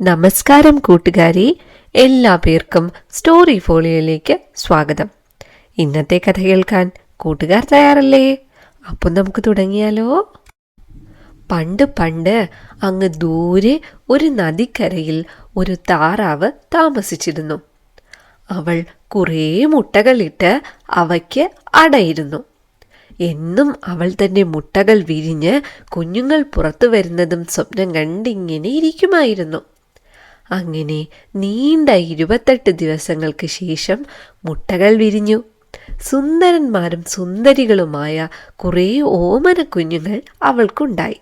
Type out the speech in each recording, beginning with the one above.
നമസ്കാരം കൂട്ടുകാരി. എല്ലാ പേർക്കും സ്റ്റോറി ഫോളിയോയിലേക്ക് സ്വാഗതം. ഇന്നത്തെ കഥ കേൾക്കാൻ കൂട്ടുകാർ തയ്യാറല്ലേ? അപ്പം നമുക്ക് തുടങ്ങിയാലോ? പണ്ട് പണ്ട് അങ്ങ് ദൂരെ ഒരു നദിക്കരയിൽ ഒരു താറാവ് താമസിച്ചിരുന്നു. അവൾ കുറേ മുട്ടകളിട്ട് അവയ്ക്ക് അടയിരുന്നു. എന്നും അവൾ തന്റെ മുട്ടകൾ വിരിഞ്ഞ് കുഞ്ഞുങ്ങൾ പുറത്തു വരുന്നതും സ്വപ്നം കണ്ടിങ്ങനെ ഇരിക്കുമായിരുന്നു. അങ്ങനെ നീണ്ട ഇരുപത്തെട്ട് ദിവസങ്ങൾക്ക് ശേഷം മുട്ടകൾ വിരിഞ്ഞു. സുന്ദരന്മാരും സുന്ദരികളുമായ കുറേ ഓമന കുഞ്ഞുങ്ങൾ അവൾക്കുണ്ടായി.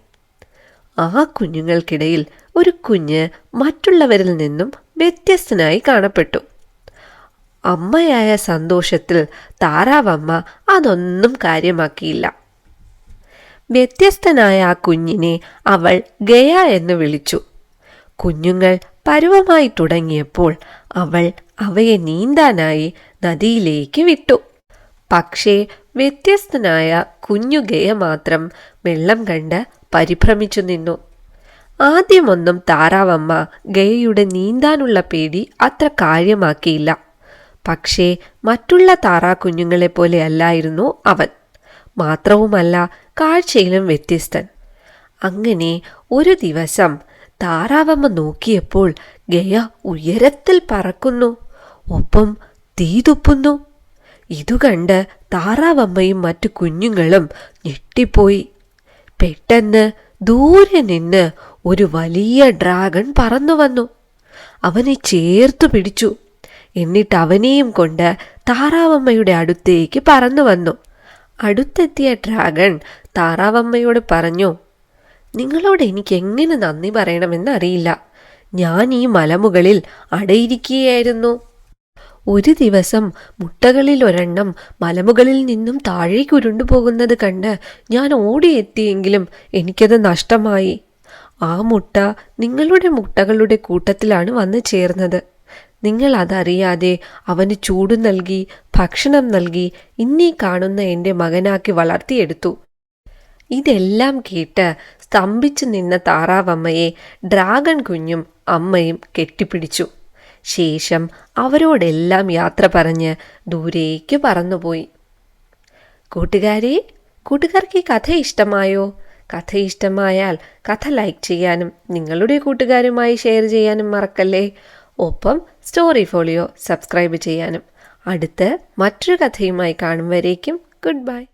ആ കുഞ്ഞുങ്ങൾക്കിടയിൽ ഒരു കുഞ്ഞ് മറ്റുള്ളവരിൽ നിന്നും വ്യത്യസ്തനായി കാണപ്പെട്ടു. അമ്മയായ സന്തോഷത്തിൽ താറാവമ്മ അതൊന്നും കാര്യമാക്കിയില്ല. വ്യത്യസ്തനായ ആ കുഞ്ഞിനെ അവൾ ഗയ എന്ന് വിളിച്ചു. കുഞ്ഞുങ്ങൾ പരുവമായി തുടങ്ങിയപ്പോൾ അവൾ അവയെ നീന്താനായി നദിയിലേക്ക് വിട്ടു. പക്ഷേ വ്യത്യസ്തനായ കുഞ്ഞു ഗയ മാത്രം വെള്ളം കണ്ട് പരിഭ്രമിച്ചു നിന്നു. ആദ്യമൊന്നും താറാവമ്മ ഗയയുടെ നീന്താനുള്ള പേടി അത്ര കാര്യമാക്കിയില്ല. പക്ഷേ മറ്റുള്ള താറാ കുഞ്ഞുങ്ങളെ പോലെ അല്ലായിരുന്നു അവൻ. മാത്രവുമല്ല കാഴ്ചയിലും വ്യത്യസ്തൻ. അങ്ങനെ ഒരു ദിവസം താറാവമ്മ നോക്കിയപ്പോൾ ഗയ ഉയരത്തിൽ പറക്കുന്നു ഒപ്പം തീ തുപ്പുന്നു. ഇതുകണ്ട് താറാവമ്മയും മറ്റു കുഞ്ഞുങ്ങളും ഞെട്ടിപ്പോയി. പെട്ടെന്ന് ദൂരെ നിന്ന് ഒരു വലിയ ഡ്രാഗൺ പറന്നു വന്നു. അവനെ ചേർത്തു പിടിച്ചു. എന്നിട്ട് അവനെയും കൊണ്ട് താറാവമ്മയുടെ അടുത്തേക്ക് പറന്നു വന്നു. അടുത്തെത്തിയ ഡ്രാഗൺ താറാവമ്മയോട് പറഞ്ഞു നിങ്ങളോട് എനിക്ക് എങ്ങനെ നന്ദി പറയണമെന്ന് അറിയില്ല ഞാൻ ഈ മലമുകളിൽ അടയിരിക്കുകയായിരുന്നു. ഒരു ദിവസം മുട്ടകളിൽ ഒരെണ്ണം മലമുകളിൽ നിന്നും താഴേക്ക് ഉരുണ്ടുപോകുന്നത് കണ്ട് ഞാൻ ഓടിയെത്തിയെങ്കിലും എനിക്കത് നഷ്ടമായി. ആ മുട്ട നിങ്ങളുടെ മുട്ടകളുടെ കൂട്ടത്തിലാണ് വന്നു ചേർന്നത്. നിങ്ങൾ അതറിയാതെ അവന് ചൂട് നൽകി ഭക്ഷണം നൽകി ഇന്നീ കാണുന്ന എന്റെ മകനാക്കി വളർത്തിയെടുത്തു. ഇതെല്ലാം കേട്ട് സ്തംഭിച്ചു നിന്ന താറാവമ്മയെ ഡ്രാഗൺ കുഞ്ഞും അമ്മയും കെട്ടിപ്പിടിച്ചു. ശേഷം അവരോടെല്ലാം യാത്ര പറഞ്ഞ് ദൂരേക്ക് പറന്നുപോയി. കൂട്ടുകാരെ കൂട്ടുകാർക്ക് ഈ കഥ ഇഷ്ടമായോ? കഥ ഇഷ്ടമായാൽ കഥ ലൈക്ക് ചെയ്യാനും നിങ്ങളുടെ കൂട്ടുകാരുമായി ഷെയർ ചെയ്യാനും മറക്കല്ലേ? ഒപ്പം സ്റ്റോറി ഫോളിയോ സബ്സ്ക്രൈബ് ചെയ്യാനും. അടുത്ത് മറ്റൊരു കഥയുമായി കാണും വരേക്കും. Good bye.